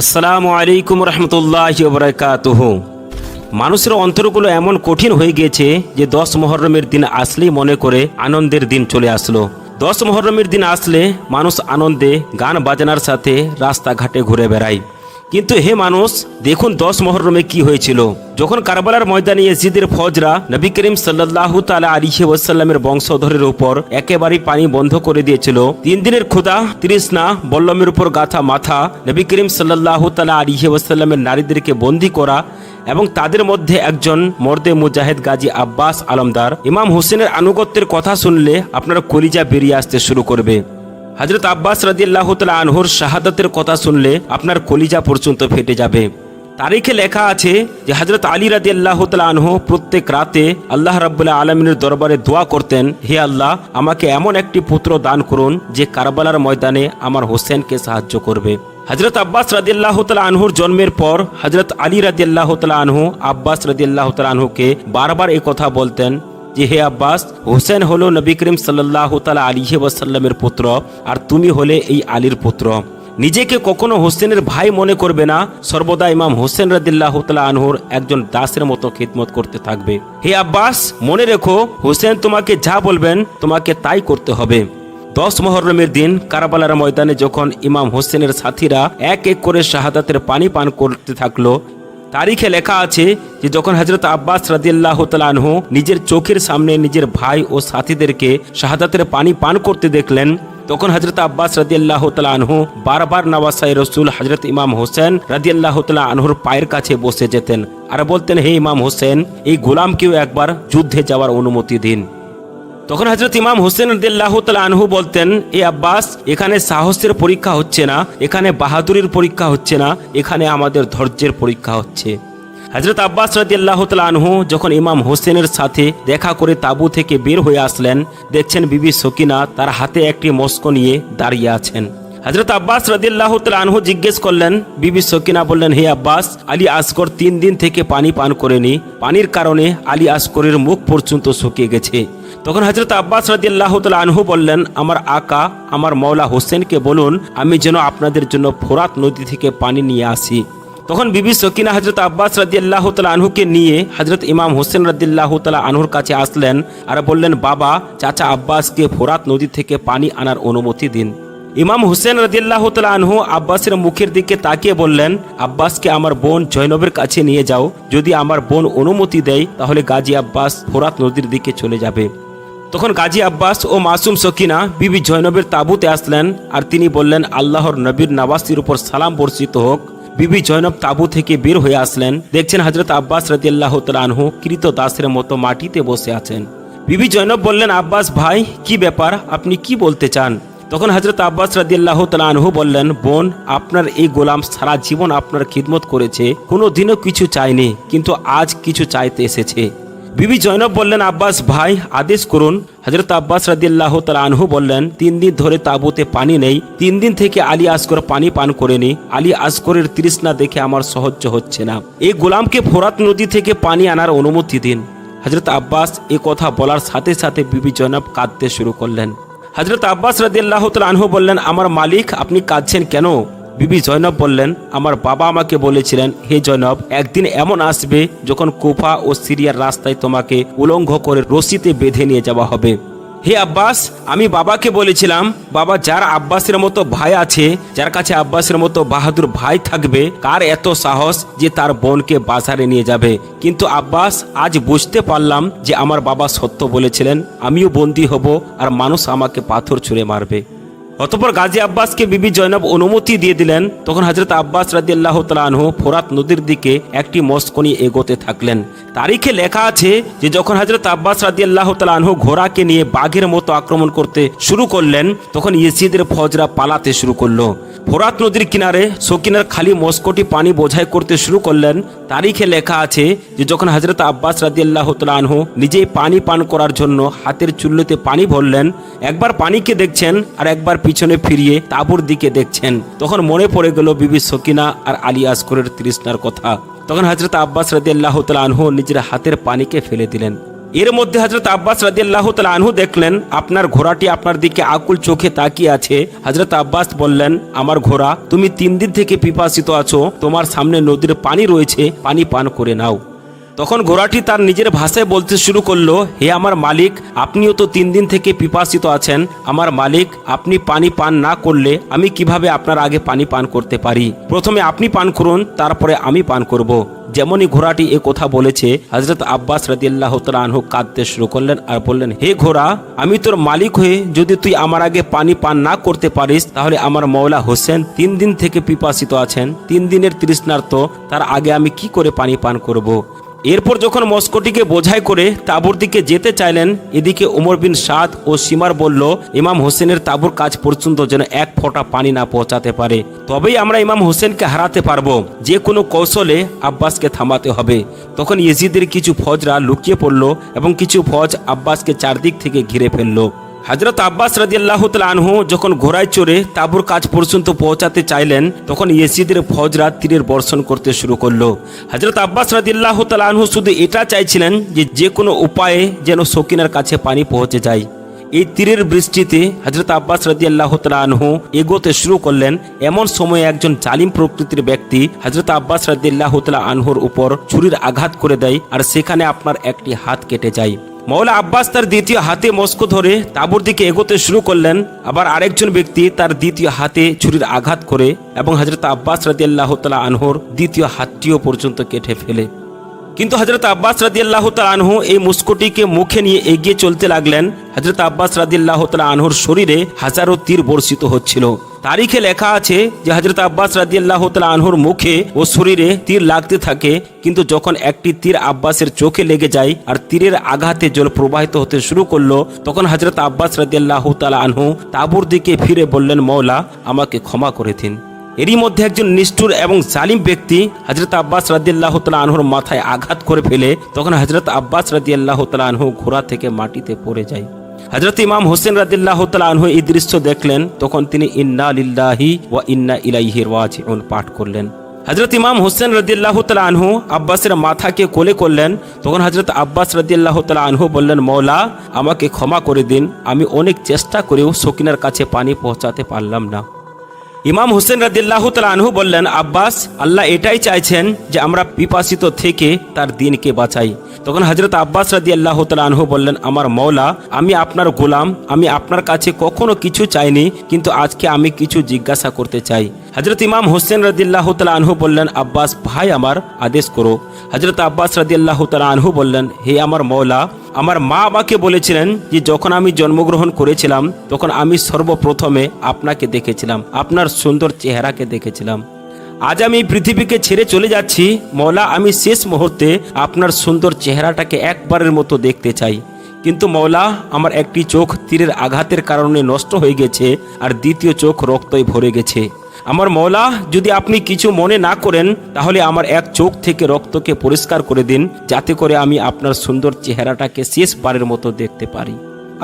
আসসালামু আলাইকুম রহমতুল্লাহ বরকাতুহ মানুষের অন্তরগুলো এমন কঠিন হয়ে গিয়েছে যে দশ মহরমের দিন আসলেই মনে করে আনন্দের দিন চলে আসলো। দশ মহরমের দিন আসলে মানুষ আনন্দে গান বাজনার সাথে রাস্তাঘাটে ঘুরে বেড়ায়। কিন্তু হে মানুষ, দেখুন দশ মহরমে কি হয়েছিল। যখন কারবালার ময়দানে ইয়াজিদের ফজরা, নবী করিম সাল্লাহ তালা আলিহে ওয়াসাল্লামের বংশধরের উপর একেবারেই পানি বন্ধ করে দিয়েছিল। তিন দিনের ক্ষুদা তৃষ্ণা, বল্লমের উপর গাথা মাথা, নবী করিম সাল্লাহ তালা আলিহে ওয়াসাল্লামের নারীদেরকে বন্দি করা এবং তাদের মধ্যে একজন মর্দে মুজাহিদ গাজী আব্বাস আলমদার। ইমাম হোসেনের আনুগত্যের কথা শুনলে আপনার কলিজা বেরিয়ে আসতে শুরু করবে। হজরত আব্বাস রাদিয়াল্লাহু তাআলা আনহুর শাহাদাতের কথা শুনলে আপনার কলিজা পর্যন্ত ফেটে যাবে। তারিখে লেখা আছে যে হজরত আলী রাদিয়াল্লাহু তাআলা আনহু প্রত্যেক রাতে আল্লাহ রাব্বুল্লাহ আলমিনের দরবারে দোয়া করতেন, হে আল্লাহ, আমাকে এমন একটি পুত্র দান করুন যে কারবালার ময়দানে আমার হোসেনকে সাহায্য করবে। হজরত আব্বাস রাদিয়াল্লাহু তাআলা আনহুর জন্মের পর হজরত আলী রাদিয়াল্লাহু তাআলা আনহু, আব্বাস রাদিয়াল্লাহু তাআলা আনহুকে বারবার এই কথা বলতেন যে হে আব্বাস, হোসেন হলো নবী করিম সাল্লাহ তালা আলিহে ওয়াসাল্লামের পুত্র, আর তুমি হলে এই আলীর পুত্র। নিজেকে কখনো হোসেনের ভাই মনে করবে না, সর্বদা ইমাম হোসেন রাদিল্লাহ আনহুর একজন দাসের মতো খিদমত করতে থাকবে। হে আব্বাস, মনে রেখো, হোসেন তোমাকে যা বলবেন, তোমাকে তাই করতে হবে। দশ মহরমের দিন কারাবালার ময়দানে যখন ইমাম হোসেনের সাথীরা এক এক করে শাহাদাতের পানি পান করতে থাকল তারিখে লেখা আছে যে যখন হজরত আব্বাস রাদিয়াল্লাহ আনহু নিজের চোখের সামনে নিজের ভাই ও সাথীদেরকে শাহাদাতের পানি পান করতে দেখলেন, তখন হজরত আব্বাস রাদিয়াল্লাহ আনহু বারবার নওয়াসাই রসুল হজরত ইমাম হোসেন রাদিয়াল্লাহ আনহুর পায়ের কাছে বসে যেতেন আর বলতেন, হে ইমাম হোসেন, এই গোলামকেও একবার যুদ্ধে যাওয়ার অনুমতি দিন। তখন হাজরত ইমাম হোসেন আনহু বলতেন, এ আব্বাস, এখানে সাহসের পরীক্ষা হচ্ছে না, এখানে বাহাদুরির পরীক্ষা হচ্ছে না, এখানে আমাদের ধৈর্যের পরীক্ষা হচ্ছে। হজরত আব্বাস রদিয়াল্লাহ আনহু যখন ইমাম হোসেনের সাথে দেখা করে তাবু থেকে বের হয়ে আসলেন, দেখছেন বিবি সকিনা তার হাতে একটি মস্ক নিয়ে দাঁড়িয়ে আছেন। হজরত আব্বাস রদিল্লাহ আনহু জিজ্ঞেস করলেন, বিবি সকিনা বললেন, হে আব্বাস, আলী আসকর তিন দিন থেকে পানি পান করেনি। পানির কারণে আলী আসকরের মুখ পর্যন্ত শুকিয়ে গেছে। তখন হজরত আব্বাস রাদিয়াল্লাহ তাআলা আনহু বললেন, আমার আকা, আমার মৌলা হোসেনকে বলুন, আমি যেন আপনাদের জন্য ফোরাত নদী থেকে পানি নিয়ে আসি। তখন বিবি সকিনা হজরত আব্বাস রাদিয়াল্লাহ তাআলা আনহুকে নিয়ে হজরত ইমাম হোসেন রাদিয়াল্লাহ তাআলা আনহুর কাছে আসলেন আর বললেন, বাবা, চাচা আব্বাসকে ফোরাত নদী থেকে পানি আনার অনুমতি দিন। ইমাম হুসেন রাদিয়াল্লাহ তাআলা আনহু আব্বাসের মুখের দিকে তাকিয়ে বললেন, আব্বাসকে আমার বোন জৈনবের কাছে নিয়ে যাও। যদি আমার বোন অনুমতি দেয়, তাহলে গাজী আব্বাস ফোরাত নদীর দিকে চলে যাবে। তখন গাজী আব্বাস ও মাসুম সকিনা বিবি জৈনবের তাঁবুতে আসলেন আর তিনি বললেন, আল্লাহর নবীর নাবাসির উপর সালাম বর্ষিত হোক। বিবি জৈনব তাবু থেকে বের হয়ে আসলেন। দেখছেন হজরত আব্বাস রাদিয়াল্লাহ তাআলা আনহু কৃত দাসের মতো মাটিতে বসে আছেন। বিবি জৈনব বললেন, আব্বাস ভাই, কি ব্যাপার? আপনি কি বলতে চান? তখন হজরত আব্বাস রাদিয়াল্লাহ আনহু বললেন, বোন, আপনার এই গোলাম সারা জীবন আপনার খিদমত করেছে কোনো দিনও কিছু চায়নি, কিন্তু আজ কিছু চাইতে এসেছে। বিবি জৈনব বললেন, আব্বাস ভাই, আদেশ করুন। হজরত আব্বাস রাদিয়াল্লাহ তাআলা আনহু বললেন, তিন দিন ধরে তাঁবুতে পানি নেই, তিন দিন থেকে আলী আসগর পানি পান করেনি আলী আসগরের তৃষ্ণা দেখে আমার সহ্য হচ্ছে না। এই গোলামকে ফোরাত নদী থেকে পানি আনার অনুমতি দিন। হজরত আব্বাস এ কথা বলার সাথে সাথে বিবি জৈনব কাঁদতে শুরু করলেন। হজরত আব্বাস রদিয়াল্লাহ আনহু বললেন, আমার মালিক, আপনি কাঁদছেন কেন? বিবি জৈনব বললেন, আমার বাবা আমাকে বলেছিলেন, হে জৈনব একদিন এমন আসবে যখন কোফা ও সিরিয়ার রাস্তায় তোমাকে উলঙ্ঘ করে রশিতে বেঁধে নিয়ে যাওয়া হবে। হে আব্বাস, আমি বাবাকে বলেছিলাম, বাবা যার আব্বাসের মতো ভাই আছে, যার কাছে আব্বাসের মতো বাহাদুর ভাই থাকবে, কার এত সাহস যে তার বোনকে বাজারে নিয়ে যাবে। কিন্তু আব্বাস, আজ বুঝতে পারলাম যে আমার বাবা সত্য বলেছিলেন, আমিও বন্দী হব আর মানুষ আমাকে পাথর ছুঁড়ে মারবে। অতপর গাজী আব্বাসকে বিবি জয়নব অনুমতি দিয়ে দিলেন। তখন হজরত আব্বাস রাদিয়াল্লাহ আনহু ফোরাত নদীর দিকে একটি মস্কনি এগোতে থাকলেন। তারিখে লেখা আছে যে যখন হজরত আব্বাস রাদিয়াল্লাহ আনহু ঘোড়াকে নিয়ে বাঘের মতো আক্রমণ করতে শুরু করলেন, তখন ইয়েসিদের ফজরা পালাতে শুরু করল। ফোরাত নদীর কিনারে সকিনার খালি মস্কটি পানি বোঝাই করতে শুরু করলেন তারিখে লেখা আছে যে যখন হজরত আব্বাস রাদিয়াল্লাহ আনহু নিজেই পানি পান করার জন্য হাতের চুল্লিতে পানি ভরলেন, একবার পানিকে দেখছেন আর একবার পিছনে ফিরিয়ে তাবুর দিকে দেখছেন, তখন মনে পড়ে গেল বিবি সকিনা আর আলী আসকরের তৃষ্ণার কথা। তখন হজরত আব্বাস রাদিয়াল্লাহ আনহু নিজের হাতের পানিকে ফেলে দিলেন। এর মধ্যে হজরত আব্বাস রাজিয়াল্লাহ তালা আনহু দেখলেন, আপনার ঘোড়াটি আপনার দিকে আকুল চোখে তাকিয়ে আছে। হজরত আব্বাস বললেন, আমার ঘোড়া, তুমি তিন দিন থেকে পিপাসিত আছো। তোমার সামনে নদীর পানি রয়েছে, পানি পান করে নাও। তখন ঘোড়াটি তার নিজের ভাষায় বলতে শুরু করল, হে আমার মালিক, আপনিও তো তিন দিন থেকে পিপাসিত আছেন আমার মালিক, আপনি পানি পান না করলে আমি কীভাবে আপনার আগে পানি পান করতে পারি প্রথমে আপনি পান করুন, তারপরে আমি পান করব। যেমনই ঘোড়াটি এ কথা বলেছে হজরত আব্বাস রাদিয়াল্লাহ তাআলা আনহু কাঁদতে শুরু করলেন আর বললেন, হে ঘোড়া, আমি তোর মালিক হয়ে যদি তুই আমার আগে পানি পান না করতে পারিস, তাহলে আমার মৌলা হোসেন তিন দিন থেকে পিপাসিত আছেন তিন দিনের তৃষ্ণার্ত, তার আগে আমি কি করে পানি পান করব। এরপর যখন মস্কোটিকে বোঝাই করে তাঁবুর দিকে যেতে চাইলেন, এদিকে ওমর বিন সাদ ও সীমার বলল, ইমাম হোসেনের তাঁবুর কাজ পর্যন্ত যেন এক ফোঁটা পানি না পৌঁছাতে পারে। তবেই আমরা ইমাম হোসেনকে হারাতে পারব। যে কোনো কৌশলে আব্বাসকে থামাতে হবে। তখন ইয়েজিদের কিছু ফজরা লুকিয়ে পড়ল এবং কিছু ফজ আব্বাসকে চারদিক থেকে ঘিরে ফেলল। হজরত আব্বাস রাজিয়াল্লাহ আনহু যখন ঘোড়ায় চড়ে তাঁবুর কাজ পর্যন্ত পৌঁছাতে চাইলেন, তখন ইয়েসিদের ফজরা তীরের বর্ষণ করতে শুরু করল। হজরত আব্বাস রাজিয়াল্লাহ আনহু শুধু এটা চাইছিলেন যে যে কোনো উপায়ে যেন সকিনার কাছে পানি পৌঁছে যায়। এই তীরের বৃষ্টিতে হজরত আব্বাস রাদিয়াল্লাহ তাআলা আনহু এগোতে শুরু করলেন। এমন সময়ে একজন জালিম প্রকৃতির ব্যক্তি হজরত আব্বাস রাদিয়াল্লাহ তাআলা আনহুর উপর ছুরির আঘাত করে দেয় আর সেখানে আপনার একটি হাত কেটে যায়। মৌলা আব্বাস তার দ্বিতীয় হাতে মস্কো ধরে তাঁবুর দিকে এগোতে শুরু করলেন। আবার আরেকজন ব্যক্তি তার দ্বিতীয় হাতে ছুরির আঘাত করে এবং হজরত আব্বাস রাজিয়াল্লাহ তালা আনহর দ্বিতীয় হাতটিও পর্যন্ত কেটে ফেলে। কিন্তু হজরত আব্বাস রাদিয়াল্লাহ তাআলা আনহু এই মুস্কুটিকে মুখে নিয়ে এগিয়ে চলতে লাগলেন। হজরত আব্বাস রাদিয়াল্লাহ তাআলা আনহুর শরীরে হাজারো তীর বর্ষিত হচ্ছিল। তারিখে লেখা আছে যে হজরত আব্বাস রাদিয়াল্লাহ তাআলা আনহুর মুখে ও শরীরে তীর লাগতে থাকে, কিন্তু যখন একটি তীর আব্বাসের চোখে লেগে যায় আর তীরের আঘাতে জল প্রবাহিত হতে শুরু করল, তখন হজরত আব্বাস রাদিয়াল্লাহ তাআলা আনহু তাঁবুর দিকে ফিরে বললেন মৌলা আমাকে ক্ষমা করে দিন। এরই মধ্যে একজন নিষ্ঠুর এবং জালিম ব্যক্তি হজরত আব্বাস রাদিয়াল্লাহ তালা আনহুর মাথায় আঘাত করে ফেলে, তখন হজরত আব্বাস রাদিয়াল্লাহ তালা আনহু ঘোড়া থেকে মাটিতে পড়ে যায়। হজরত ইমাম হোসেন রাদিল্লাহ তালা আনহু এই দৃশ্য দেখলেন, তখন তিনি ইন্না লিল্লাহি ওয়া ইন্না ইলাইহি রাজিউন পাঠ করলেন। হজরত ইমাম হোসেন রদিল্লাহ আনহু আব্বাসের মাথাকে কোলে করলেন, তখন হজরত আব্বাস রদিল্লাহ আনহু বললেন মৌলা আমাকে ক্ষমা করে দিন, আমি অনেক চেষ্টা করেও সকিনার কাছে পানি পৌঁছাতে পারলাম না। ইমাম হোসেন রাদিল্লাহ আনহু বললেন, আব্বাস, আল্লাহ এটাই চাইছেন যে আমরা পিপাসিত থেকে তার দিনকে বাঁচাই। তখন হজরত আব্বাস রাদি আল্লাহ তালা আনহু বললেন, আমার মৌলা আমি আপনার গোলাম, আমি আপনার কাছে কখনো কিছু চাইনি, কিন্তু আজকে আমি কিছু জিজ্ঞাসা করতে চাই। হজরত ইমাম হোসেন রদিল্লাহ তালা আনহু বললেন, আব্বাস, ভাই আমার, আদেশ করো। হজরত আব্বাস রাদিল্লাহ তালা আনহু বললেন, হে আমার মৌলা আমার মা আমাকে বলেছিলেন যে যখন আমি জন্মগ্রহণ করেছিলাম, তখন আমি সর্বপ্রথমে আপনাকে দেখেছিলাম, আপনার সুন্দর চেহারাকে দেখেছিলাম। আজ আমি পৃথিবীকে ছেড়ে চলে যাচ্ছি মৌলা আমি শেষ মুহূর্তে আপনার সুন্দর চেহারাটাকে একবারের মতো দেখতে চাই। কিন্তু মৌলা আমার একটি চোখ তীরের আঘাতের কারণে নষ্ট হয়ে গেছে, আর দ্বিতীয় চোখ রক্তই ভরে গেছে। আমার মৌলা যদি আপনি কিছু মনে না করেন, তাহলে আমার এক চোখ থেকে রক্তকে পরিষ্কার করে দিন, যাতে করে আমি আপনার সুন্দর চেহারাটাকে শেষবারের মতো দেখতে পারি।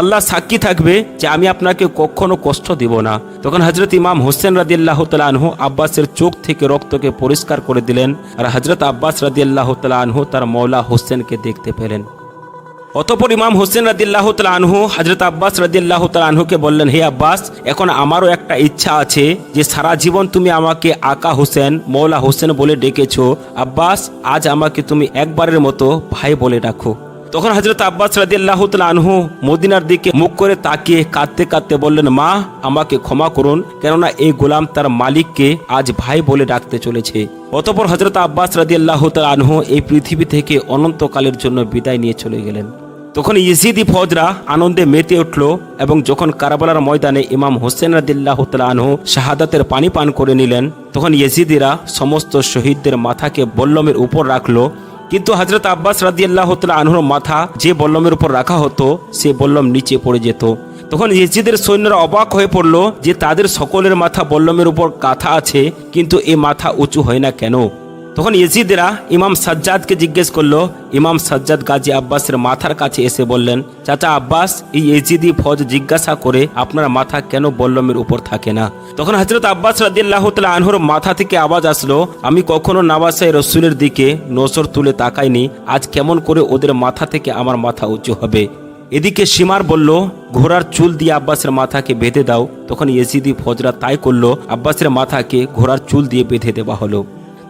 আল্লাহ সাক্ষী থাকবে যে আমি আপনাকে কখনো কষ্ট দিব না। তখন হজরত ইমাম হোসেন রাদিয়াল্লাহ আনহু আব্বাসের চোখ থেকে রক্তকে পরিষ্কার করে দিলেন, আর হজরত আব্বাস রাদিয়াল্লাহ আনহু তার মৌলা হোসেনকে দেখতে পেলেন। অতপর ইমাম হোসেন রাদিল্লাহ আনহু হজরত আব্বাস রাদিল্লাহ আনহুকে বললেন, হে আব্বাস, এখন আমারও একটা ইচ্ছা আছে যে সারা জীবন তুমি আমাকে আকা হোসেন মৌলা হোসেন বলে ডেকেছো। আব্বাস, আজ আমাকে তুমি একবারের মতো ভাই বলে ডাকো। তখন হজরত আব্বাস রাদিল্লাহ আনহু মদিনার দিকে মুখ করে তাকিয়ে কাঁদতে কাঁদতে বললেন, মা, আমাকে ক্ষমা করুন, কেননা এই গোলাম তার মালিককে আজ ভাই বলে ডাকতে চলেছে। অতপর হজরত আব্বাস রাদিয়াল্লাহ আনহু এই পৃথিবী থেকে অনন্তকালের জন্য বিদায় নিয়ে চলে গেলেন। তখন ইজিদি ফজরা আনন্দে মেতে উঠল এবং যখন কারাবালার ময়দানে ইমাম হোসেন রাদিল্লাহ আনহু শাহাদাতের পানি পান করে নিলেন, তখন ইয়েজিদিরা সমস্ত শহীদদের মাথাকে বল্লমের উপর রাখল কিন্তু হজরত আব্বাস রাদিয়াল্লাহ আনহুর মাথা যে বল্লমের উপর রাখা হতো, সে বল্লম নিচে পড়ে যেত। তখন ইসজিদের সৈন্যরা অবাক হয়ে পড়ল যে তাদের সকলের মাথা বল্লমের উপর কাঁথা আছে, কিন্তু এ মাথা উঁচু হয় না কেন? তখন ইয়েজিদেরা ইমাম সাজ্জাদকে জিজ্ঞেস করল, ইমাম সাজ্জাদ গাজী আব্বাসের মাথার কাছে এসে বললেন, চাচা আব্বাস, এই ইয়েজিদি ফজ জিজ্ঞাসা করে আপনার মাথা কেন বল্লমের উপর থাকে না? তখন হজরত আব্বাস রাদিল্লাহ তালা আনহুর মাথা থেকে আওয়াজ আসলো, আমি কখনো নাবাসাই রসুলের দিকে নজর তুলে তাকাইনি, আজ কেমন করে ওদের মাথা থেকে আমার মাথা উঁচু হবে? এদিকে সীমার বলল, ঘোড়ার চুল দিয়ে আব্বাসের মাথাকে বেঁধে দাও। তখন ইয়েজিদি ফজরা তাই করল, আব্বাসের মাথাকে ঘোড়ার চুল দিয়ে বেঁধে দেওয়া হলো।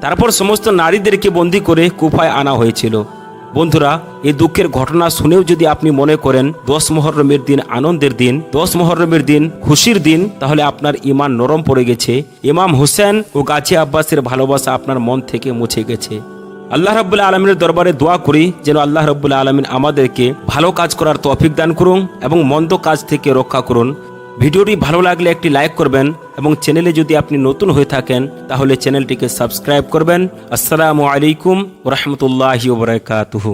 তারপর সমস্ত নারীদেরকে বন্দি করে কুফায় আনা হয়েছিল। বন্ধুরা, এই দুঃখের ঘটনা শুনেও যদি আপনি মনে করেন, দশ মহরমের দিন আনন্দের দিন, দশ মহরমের দিন খুশির দিন, তাহলে আপনার ইমান নরম পড়ে গেছে। ইমাম হোসেন ও গাছি আব্বাসের ভালোবাসা আপনার মন থেকে মুছে গেছে। আল্লাহ রব্বুল্লা আলমিনের দরবারে দোয়া করি, যেন আল্লাহ রব্বুল্লা আলমিন আমাদেরকে ভালো কাজ করার তফিক দান করুন এবং মন্দ কাজ থেকে রক্ষা করুন। ভিডিওটি ভালো লাগলে একটি লাইক করবেন এবং চ্যানেলে যদি আপনি নতুন হয়ে থাকেন, তাহলে চ্যানেলটিকে সাবস্ক্রাইব করবেন। আসসালামু আলাইকুম রহমতুল্লাহি ওবরাকাতুহু